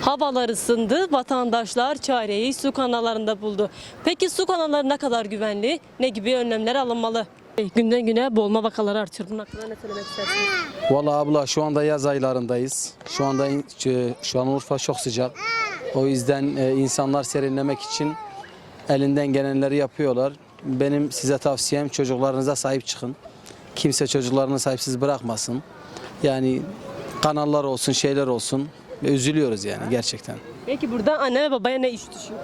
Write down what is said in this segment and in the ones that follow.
Havalar ısındı, vatandaşlar çareyi su kanallarında buldu. Peki su kanalları ne kadar güvenli? Ne gibi önlemler alınmalı? Günden güne boğulma vakaları artıyor. Bunun hakkında ne söylemek istersiniz? Valla abla şu anda yaz aylarındayız. Şu anda şu an Urfa çok sıcak. O yüzden e, insanlar serinlemek için elinden gelenleri yapıyorlar. Benim size tavsiyem çocuklarınıza sahip çıkın. Kimse çocuklarını sahipsiz bırakmasın. Yani kanallar olsun, şeyler olsun. Üzülüyoruz yani gerçekten. Peki burada anne ve babaya ne iş düşüyor?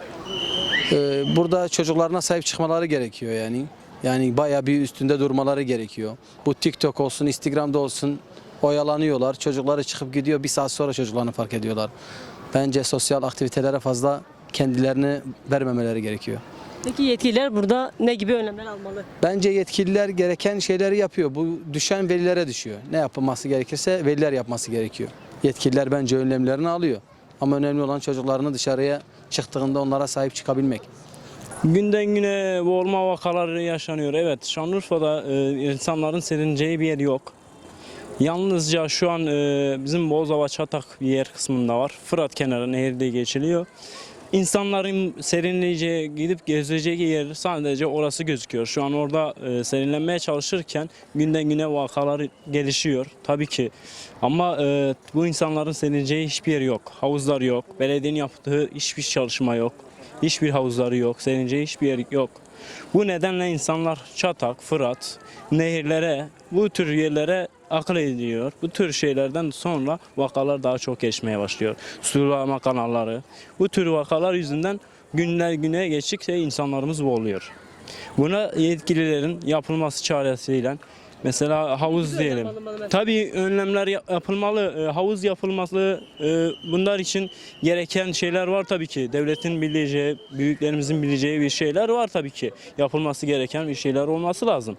Ee, burada çocuklarına sahip çıkmaları gerekiyor yani. Yani bayağı bir üstünde durmaları gerekiyor. Bu TikTok olsun, Instagram'da olsun oyalanıyorlar. Çocukları çıkıp gidiyor. Bir saat sonra çocuklarını fark ediyorlar. Bence sosyal aktivitelere fazla kendilerini vermemeleri gerekiyor. Peki yetkililer burada ne gibi önlemler almalı? Bence yetkililer gereken şeyleri yapıyor. Bu düşen velilere düşüyor. Ne yapılması gerekirse veliler yapması gerekiyor. Yetkililer bence önlemlerini alıyor. Ama önemli olan çocuklarını dışarıya çıktığında onlara sahip çıkabilmek. Günden güne boğulma vakaları yaşanıyor. Evet Şanlıurfa'da e, insanların serineceği bir yer yok. Yalnızca şu an e, bizim Bozova Çatak bir yer kısmında var. Fırat kenarı nehirde geçiliyor. İnsanların serinleyeceği, gidip gezeceği yer sadece orası gözüküyor. Şu an orada e, serinlenmeye çalışırken günden güne vakalar gelişiyor tabii ki. Ama e, bu insanların serinleyeceği hiçbir yer yok. Havuzlar yok. Belediyenin yaptığı hiçbir çalışma yok. Hiçbir havuzları yok. Serinleyeceği hiçbir yer yok. Bu nedenle insanlar Çatak, Fırat, nehirlere, bu tür yerlere akıl ediyor. Bu tür şeylerden sonra vakalar daha çok geçmeye başlıyor. Sulama kanalları. Bu tür vakalar yüzünden günler güne geçtikçe insanlarımız boğuluyor. Buna yetkililerin yapılması çaresiyle mesela havuz diyelim. Tabii önlemler yap- yapılmalı. E, havuz yapılması e, bunlar için gereken şeyler var tabii ki. Devletin bileceği, büyüklerimizin bileceği bir şeyler var tabii ki. Yapılması gereken bir şeyler olması lazım.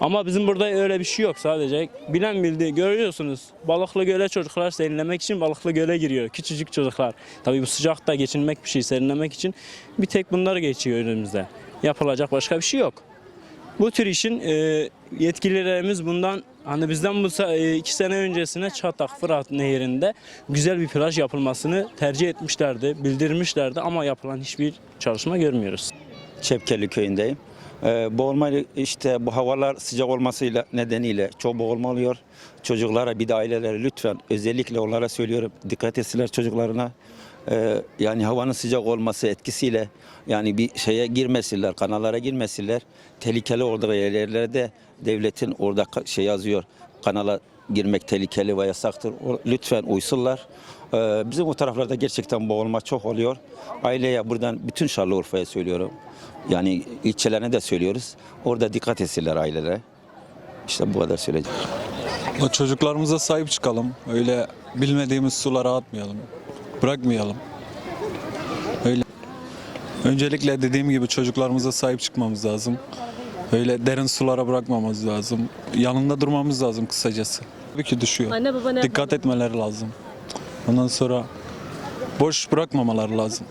Ama bizim burada öyle bir şey yok sadece. Bilen bildi görüyorsunuz. Balıklı göle çocuklar serinlemek için balıklı göle giriyor. Küçücük çocuklar. Tabii bu sıcakta geçinmek bir şey serinlemek için bir tek bunlar geçiyor önümüzde. Yapılacak başka bir şey yok. Bu tür işin e, yetkililerimiz bundan hani bizden bu e, iki sene öncesine Çatak Fırat Nehri'nde güzel bir plaj yapılmasını tercih etmişlerdi, bildirmişlerdi ama yapılan hiçbir çalışma görmüyoruz. Çepkeli köyündeyim. Ee, boğulma işte bu havalar sıcak olmasıyla nedeniyle çok boğulma oluyor. Çocuklara bir de ailelere lütfen özellikle onlara söylüyorum dikkat etsinler çocuklarına. Ee, yani havanın sıcak olması etkisiyle yani bir şeye girmesinler, kanallara girmesinler. Tehlikeli olduğu yerlerde devletin orada şey yazıyor. Kanala girmek tehlikeli ve yasaktır. Lütfen uysunlar. Ee, bizim o taraflarda gerçekten boğulma çok oluyor. Aileye buradan bütün Şanlıurfa'ya söylüyorum. Yani ilçelerine de söylüyoruz. Orada dikkat etsinler ailelere. İşte bu kadar söyleyeceğim. Çocuklarımıza sahip çıkalım. Öyle bilmediğimiz sulara atmayalım. Bırakmayalım. Öyle. Öncelikle dediğim gibi çocuklarımıza sahip çıkmamız lazım. Öyle derin sulara bırakmamamız lazım. Yanında durmamız lazım kısacası. Tabii ki düşüyor. Anne baba ne Dikkat etmeleri lazım. Ondan sonra boş bırakmamaları lazım.